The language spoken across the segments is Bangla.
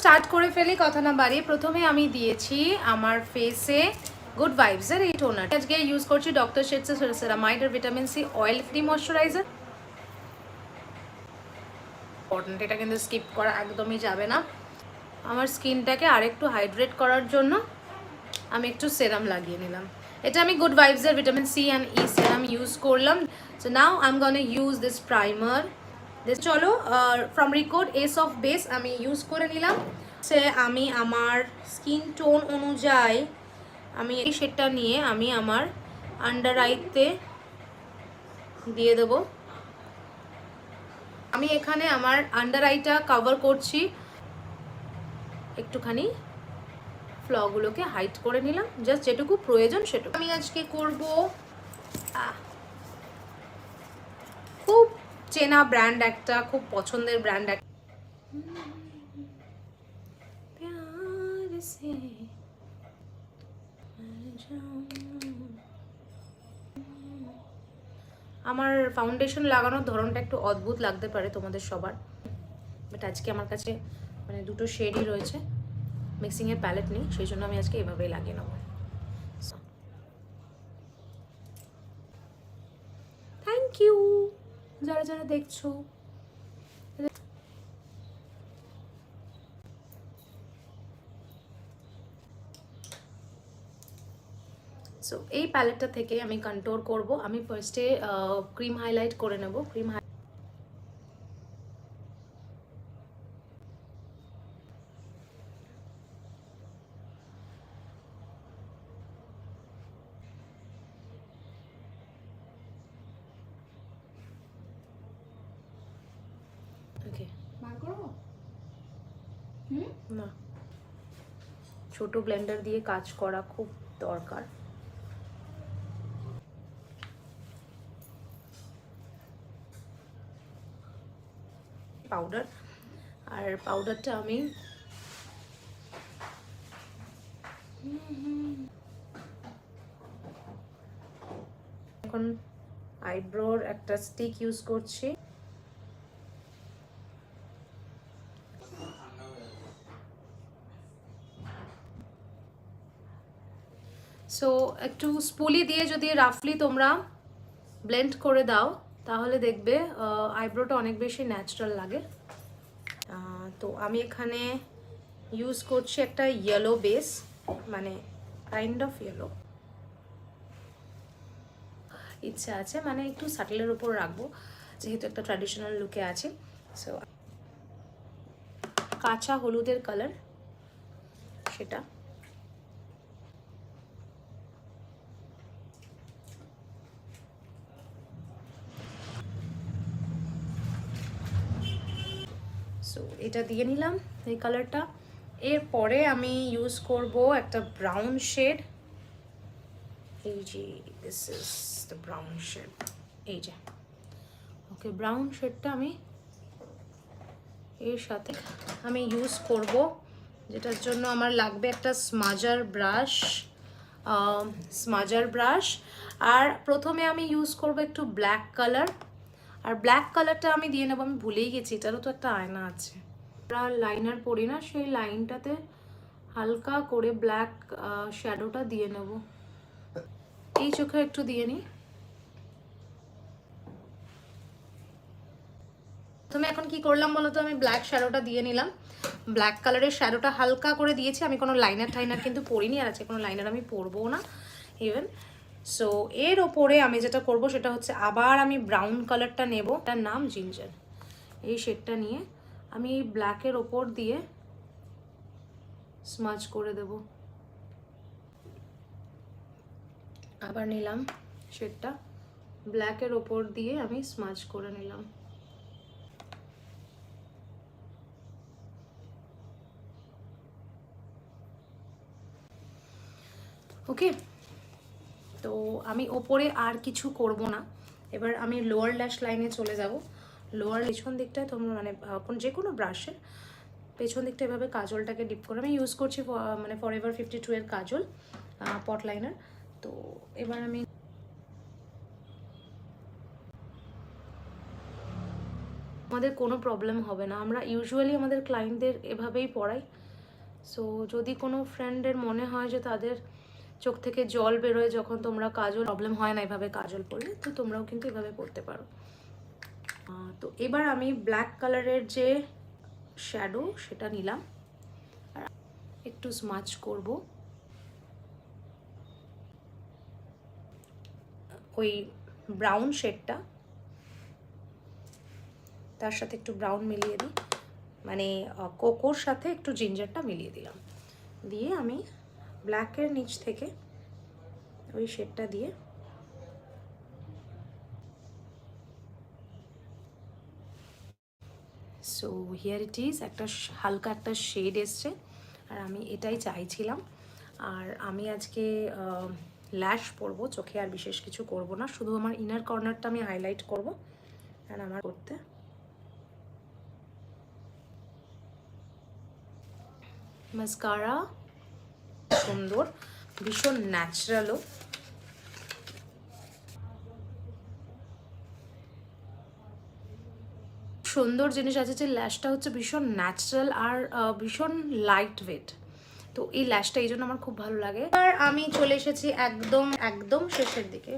স্টার্ট করে ফেলি, কথা না বাড়িয়ে। প্রথমে আমি দিয়েছি আমার ফেসে গুড ভাইবসের এই টোনার আজকে ইউজ করছি ডক্টর শেটসের সেরামাইড আর vitamin C oil free moisturiser important এটা কিন্তু স্কিপ করা একদমই যাবে না। আমার স্কিনটাকে আরেকটু হাইড্রেট করার জন্য আমি একটু সেরাম লাগিয়ে নিলাম। এটা আমি good ভাইবসের vitamin C and E serum use করলাম। So now I am gonna use this primer চলো from Recode as of base আমি ইউজ করে নিলাম। সে আমি আমার স্কিন টোন অনুযায়ী আমি এই শেডটা নিয়ে আমি আমার আন্ডার আইতে দিয়ে দেবো। আমি এখানে আমার আন্ডার আইটা কভার করছি। একটুখানি ফ্লগুলোকে হাইট করে নিলাম। জাস্ট যেটুকু প্রয়োজন সেটুকু। আমি আজকে করব আহ, চেনা ব্র্যান্ড একটা খুব পছন্দের ব্র্যান্ড একটা আমার ফাউন্ডেশন লাগানোর ধরনটা একটু অদ্ভুত লাগতে পারে তোমাদের সবার। বাট আজকে আমার কাছে মানে দুটো শেডই রয়েছে। মিক্সিংয়ের প্যালেট নেই সেই জন্য আমি আজকে এভাবেই লাগিয়ে নেব। থ্যাংক ইউ যারা যারা দেখছ। সো এই প্যালেটটা থেকে আমি কন্ট্রোল করব। আমি ফার্স্টে ক্রিম হাইলাইট করে নেব। ক্রিম বার করব হুম? না। ছোট ব্লেন্ডার দিয়ে কাজ করা খুব দরকার। পাউডার আর পাউডারটা আমি এখন আইব্রোর একটা স্টিক ইউজ করছি। সো একটু স্পুলি দিয়ে যদি রাফলি তোমরা ব্লেন্ড করে দাও, তাহলে দেখবে আইব্রোটা অনেক বেশি ন্যাচারাল লাগে। তো আমি এখানে ইউজ করছি একটা ইয়েলো বেস মানে কাইন্ড অফ ইয়েলো ইচ্ছা আছে মানে একটু সাটেলের উপর রাখব, যেহেতু একটা ট্র্যাডিশনাল লুকে আছে। সো কাঁচা হলুদের কালার সেটা। সো এটা দিয়ে নিলাম এই কালারটা এরপরে আমি ইউজ করব একটা ব্রাউন শেড এই যে this is the brown shade এই যে। ওকে ব্রাউন শেডটা আমি এর সাথে আমি ইউজ করব, যেটার জন্য আমার লাগবে একটা স্মাজার ব্রাশ স্মাজার ব্রাশ আর প্রথমে আমি ইউজ করব একটু ব্ল্যাক কালার আর ব্ল্যাক কালারটা আমি দিয়ে নেব, আমি ভুলেই গেছি, এটারও তো একটা আয়না আছে। আমরা লাইনার পরি না, সেই লাইনটাতে হালকা করে ব্ল্যাক শ্যাডোটা দিয়ে নেব। এই চোখে একটু দিয়ে নিই। প্রথমে এখন কি করলাম বলো তো, আমি ব্ল্যাক শ্যাডোটা দিয়ে নিলাম। ব্ল্যাক কালারের শ্যাডোটা হালকা করে দিয়েছি, আমি কোনো লাইনার টাইনার কিন্তু পরিনি, আর আছে কোনো লাইনার আমি পরবো না ইভেন সো এর ওপরে আমি যেটা করব সেটা হচ্ছে আবার আমি ব্রাউন কালারটা নেব। তার নাম জিঞ্জার এই শেডটা নিয়ে আমি এই ব্ল্যাকের ওপর দিয়ে স্মাচ করে দেব। আবার নিলাম শেডটা ব্ল্যাকের ওপর দিয়ে আমি স্মাচ করে নিলাম। ওকে তো আমি ওপরে আর কিছু করব না। এবার আমি লোয়ার ল্যাশ লাইনে চলে যাব। লোয়ার পেছন দিকটায় তোমরা মানে যে কোনো ব্রাশের পেছন দিকটা এভাবে কাজলটাকে ডিপ করে। আমি ইউজ করছি মানে ফর এভার ফিফটি টু এর কাজল পট লাইনার তো এবার আমি আমাদের কোনো প্রবলেম হবে না। আমরা ইউজুয়ালি আমাদের ক্লায়েন্টদের এভাবেই পড়াই। সো যদি কোনো ফ্রেন্ডের মনে হয় যে তাদের চোখ থেকে জল বেরোয় যখন তোমরা কাজল প্রবলেম হয় না এভাবে কাজল পরলে তো তোমরাও কিন্তু এভাবে পড়তে পারো। তো এবার আমি ব্ল্যাক কালারের যে শ্যাডো সেটা নিলাম। আর একটু স্মাচ করব। ওই ব্রাউন শেডটা তার সাথে একটু ব্রাউন মিলিয়ে দিই। মানে কোকোর সাথে একটু জিঞ্জারটা মিলিয়ে দিলাম। দিয়ে আমি ব্ল্যাকের নিচ থেকে ওই শেডটা দিয়ে সো হিয়ার ইট ইজ একটা হালকা একটা শেড এসছে, আর আমি এটাই চাইছিলাম। আর আমি আজকে ল্যাশ পরবো, চোখে আর বিশেষ কিছু করব না, শুধু আমার ইনার কর্নারটা আমি হাইলাইট করব আর আমার করতে। মাস্কারা সুন্দর, ভীষণ ন্যাচারালও। সুন্দর জিনিস আছে যে ল্যাশটা হচ্ছে ভীষণ ন্যাচারাল আর ভীষণ লাইট ওয়েট তো এই ল্যাশটা এই জন্য আমার খুব ভালো লাগে। আর আমি চলে এসেছি একদম একদম শেষের দিকে।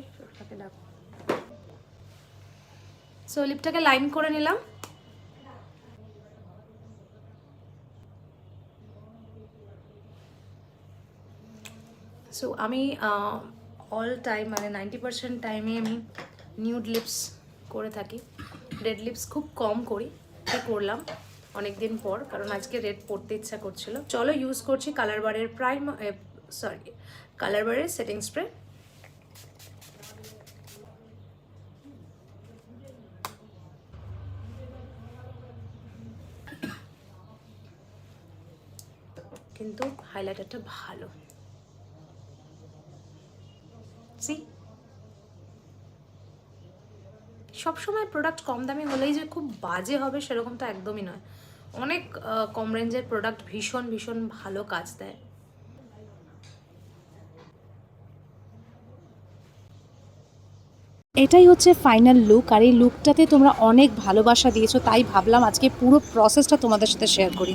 সো লিপটাকে লাইন করে নিলাম। সো আমি অল টাইম মানে নাইনটি পার্সেন্ট টাইমে আমি নিউড লিপস করে থাকি। রেড লিপস খুব কম করি করলাম অনেক দিন পর, কারণ আজকে রেড পরতে ইচ্ছা করছিল। চলো ইউজ করছি কালার বারের প্রাইম সরি কালার বারের সেটিং স্প্রে কিন্তু হাইলাইটারটা ভালো। সি সবসময় প্রোডাক্ট কম দামি হলেই যে খুব বাজে হবে সেরকম তো একদমই নয়। অনেক কম রেঞ্জের প্রোডাক্ট ভীষণ ভীষণ ভালো কাজ দেয়। এটাই হচ্ছে ফাইনাল লুক আর এই লুকটাতে তোমরা অনেক ভালোবাসা দিয়েছ, তাই ভাবলাম আজকে পুরো প্রসেসটা তোমাদের সাথে শেয়ার করি।